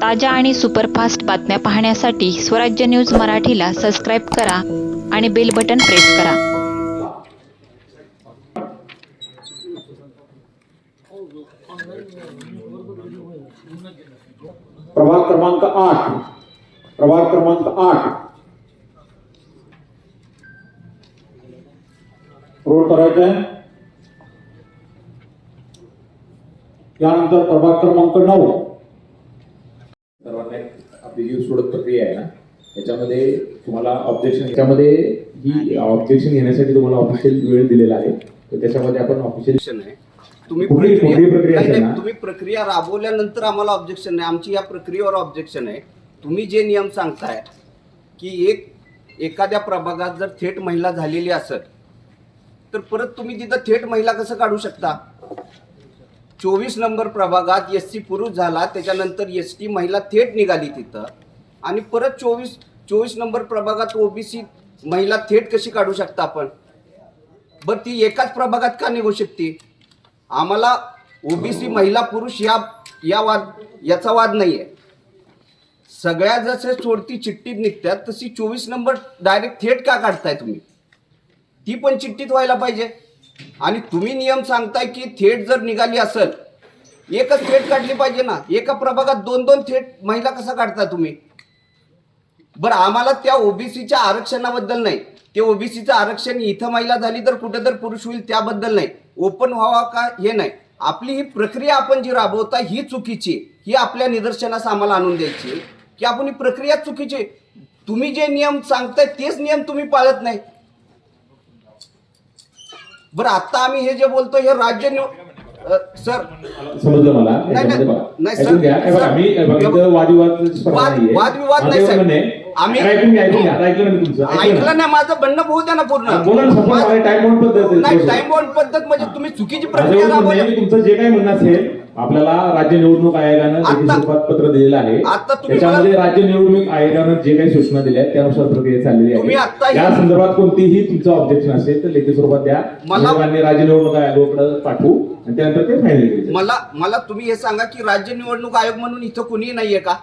ताज्या आणि सुपरफास्ट बातम्या पाहण्यासाठी स्वराज्य न्यूज मराठीला सबस्क्राईब करा आणि बेल बटन प्रेस करा. प्रभाग क्रमांक आठ. प्रभाग क्रमांक आठ. रोड करायचं यानंतर प्रभाग क्रमांक नऊ. आपली जी सोडत प्रक्रिया आहे ना. याच्यामध्ये तुम्हाला ऑब्जेक्शन याच्यामध्ये ही ऑब्जेक्शन घेण्यासाठी तुम्हाला ऑफिशियल वेळ दिलेला आहे. तर त्याच्यामध्ये आपण ऑफिशियल आहे. तुम्ही प्रक्रिया? तुम्ही प्रक्रिया राबवल्यानंतर आम्हाला ऑब्जेक्शन नाही. आमची या प्रक्रियेवर ऑब्जेक्शन आहे. तुम्ही जे नियम सांगताय की एक एखाद्या प्रभागात जर थेट महिला झालेली असेल तर परत तुम्ही तिथं थेट महिला कसं काढू शकता? चोवीस नंबर प्रभागात एस सी पुरुष झाला त्याच्यानंतर एस टी महिला थेट निघाली तिथं. आणि परत चोवीस चोवीस नंबर प्रभागात ओबीसी महिला थेट कशी काढू शकता आपण? बरं ती एकाच प्रभागात का निघू शकते? आम्हाला ओबीसी महिला पुरुष या या वाद याचा वाद नाही आहे सगळ्या जसे सोडती चिठ्ठीत निघतात तशी चोवीस नंबर डायरेक्ट थेट का काढताय तुम्ही? ती पण चिठ्ठीत व्हायला पाहिजे. आणि तुम्ही नियम सांगताय की थेट जर निघाली असेल एकच थेट काढली पाहिजे ना? एका प्रभागात दोन दोन थेट महिला कसा काढताय तुम्ही? बरं आम्हाला त्या ओबीसीच्या आरक्षणाबद्दल नाही. ते ओबीसीचं आरक्षण इथं महिला झाली तर कुठं तर पुरुष होईल त्याबद्दल नाही. ओपन व्हावा का हे नाही. आपली ही प्रक्रिया आपण जी राबवता ही चुकीची ही आपल्या निदर्शनास आम्हाला आणून द्यायची की आपण ही प्रक्रिया चुकीची आहे. तुम्ही जे नियम सांगताय तेच नियम तुम्ही पाळत नाही. बरं आता आम्ही हे जे बोलतो हे राज्य निव अ, सर समजलं मला नाही, याच्यामध्ये नाही, बघा. नाही, ऐकून सर, घ्या. हे बघा, सर, मी हे बघा, इथं वादविवाद स्पर्धा वाद- नाहीये. वादविवाद माझं नाही, एवढं साहेब. म्हणणं आहे. आम्ही- आता ऐकून घ्या ऐकून घ्या आता ऐकलं ना मी तुमचं ऐकलं ऐकलं ना? नाही माझं म्हणणं होऊ द्या ना पूर्ण बोला ना समोर मला टाइम पद्धत आहे. नाही टाइम बाउंड पद्धत म्हणजे तुम्ही चुकीची माझं प्रक्रिया एवढं म्हणणं आहे राबवली की तुमचं जे काही म्हणणं असेल आपल्याला राज्य निवडणूक आयोगानं लेखी आता- स्वरूपात पत्र दिलेलं आहे त्याच्यामध्ये राज्य निवडणूक आयोगानं जे काही सूचना दिल्या आहेत त्यानुसार प्रक्रिया चाललेली तुम्ही आहे आता या संदर्भात कोणतीही तुमचं ऑब्जेक्शन असेल तर लेखी स्वरूपात द्या. मला- मान्य राज्य निवडणूक आयोगाकडे पाठवू आणि त्यानंतर ते फायनल मला मला तुम्ही हे सांगा की राज्य निवडणूक आयोग म्हणून इथं कुणी नाहीये का?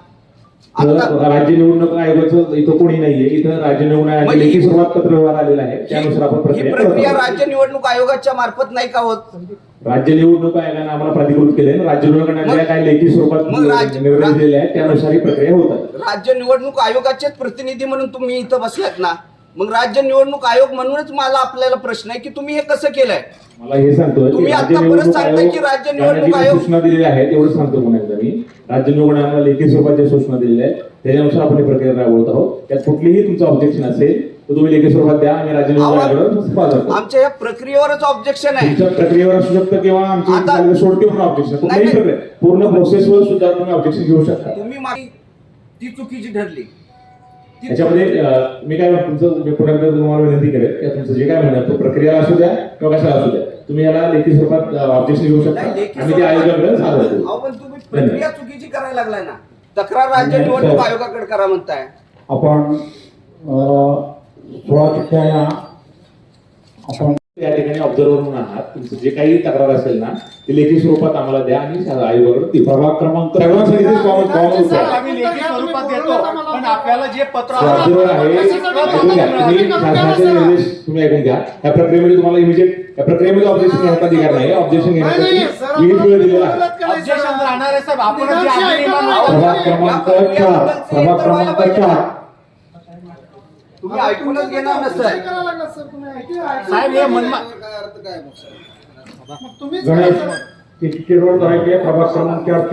राज्य निवडणूक आयोगाचं इथं कोणी नाहीये. इथं राज्य निवडणूक ही- स्वरूपात पत्र व्यवहार आलेला आहे. त्यानुसार आपण प्रक्रिया. राज्य निवडणूक आयोगाच्या मार्फत नाही का होत? राज्य निवडणूक आयोगाने आम्हाला प्राधिकृत केले राज्य निवडणूक आयोगाने मग- काही लेखी स्वरूपात निर्णय दिलेले आहेत त्यानुसार ही प्रक्रिया होत आहे. राज्य निवडणूक आयोगाचेच प्रतिनिधी म्हणून तुम्ही इथं बसलात ना? मग राज्य निवडणूक आयोग म्हणूनच मला आपल्याला प्रश्न आहे की तुम्ही हे कसं केलंय? मला हे सांगतोय की तुम्ही आता परत सांगताय की राज्य निवडणूक आयोग- सूचना दिलेल्या आहेत एवढं सांगतो पुन्हा एकदा मी. राज्य निवडणूक आयोगाला लेखी स्वरूपात ज्या सूचना दिलेल्या आहेत त्याच्यानुसार आपण ही प्रक्रिया राबवत आहोत. त्यात कुठलीही तुमचं ऑब्जेक्शन असेल तर तुम्ही लेखी स्वरूपात द्या आणि राज्य निवडणूक आयोगाकडे आमच्या या प्रक्रियेवरच ऑब्जेक्शन आहे. तुमच्या प्रक्रियेवर असू शकतं किंवा आमची आता- चालू सोडती म्हणून ऑब्जेक्शन कुठल्याही. प्रक्रिया पूर्ण प्रोसेसवर सुद्धा तुम्ही ऑब्जेक्शन घेऊ शकता. तुम्ही ती चुकीची ठरली. याच्यामध्ये मी काय म्हणतो, तुमचं मी पुन्हा एकदा तुम्हाला विनंती करेन की तुमचं जे काय म्हणणार तो प्रक्रिया असू द्या किंवा कशा असू द्या तुम्ही याला लेखी स्वरूपात ऑब्जेक्शन घेऊ शकता. आणि ते आयोगाकडे सादर करू. पण तुम्ही प्रक्रिया चुकीची करायला लागलाय ना. तक्रार राज्य निवडणूक. आयोगाकडे करा म्हणताय. आपण सोळा चिठ्ठ्या आपण या ठिकाणी ऑब्झर्वर म्हणून आहात तुमचं जे काही तक्रार असेल ना ते लेखी स्वरूपात आम्हाला द्या आणि आयोगाकडे ती प्रभाग क्रमांक सर्वांसाठी कॉमन कॉमन साहेब, आम्ही लेखी स्वरूपात देतो. पण आपल्याला जे पत्र आहे. ऐकून घ्या तुम्ही शासनाचे निर्देश तुम्ही ऐकून घ्या. या प्रक्रियेमध्ये तुम्हाला इमिजिएट या प्रक्रियेमध्ये ऑब्जेक्शन घेण्याचा अधिकार नाही. ऑब्जेक्शन घेण्यासाठी विविध वेळ दिलेला आहे. प्रभाग क्रमांक चार. प्रभाग क्रमांक चार. तुम्ही ऐकूनच घेणार साहेब हे मनमा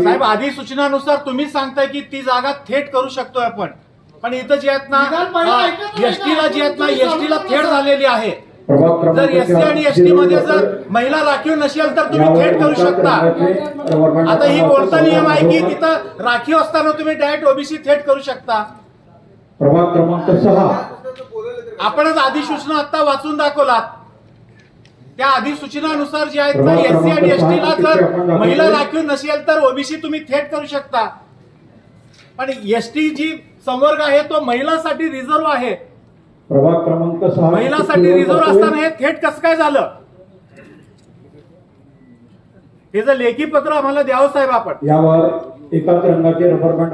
साहेब आधी सूचनानुसार तुम्ही सांगताय की ती जागा थेट करू शकतोय आपण. पण इथं जे आहेत ना एसटीला जी आहेत ना एसटीला थेट झालेली आहे. जर एसटी आणि एसटी मध्ये जर महिला राखीव नसेल तर तुम्ही थेट करू शकता. आता ही कोणता नियम आहे की तिथं राखीव असताना तुम्ही डायरेक्ट ओबीसी थेट करू शकता? प्रभाग क्रमांक सहा. आपणच अधिसूचना आता वाचून दाखवलात. त्या अधिसूचनानुसार जे आहेत प्रभाग एससी आणि एसटीला जर. महिला राखीव नसेल तर ओबीसी तुम्ही थेट करू शकता. पण एसटी जी संवर्ग आहे तो महिलांसाठी रिझर्व आहे. प्रभाग क्रमांक महिलांसाठी रिझर्व असताना हे थेट कसं काय झालं? हे जर लेखी पत्र आम्हाला द्यावं साहेब आपण. यावर एकाच रंगाचे रबर बँड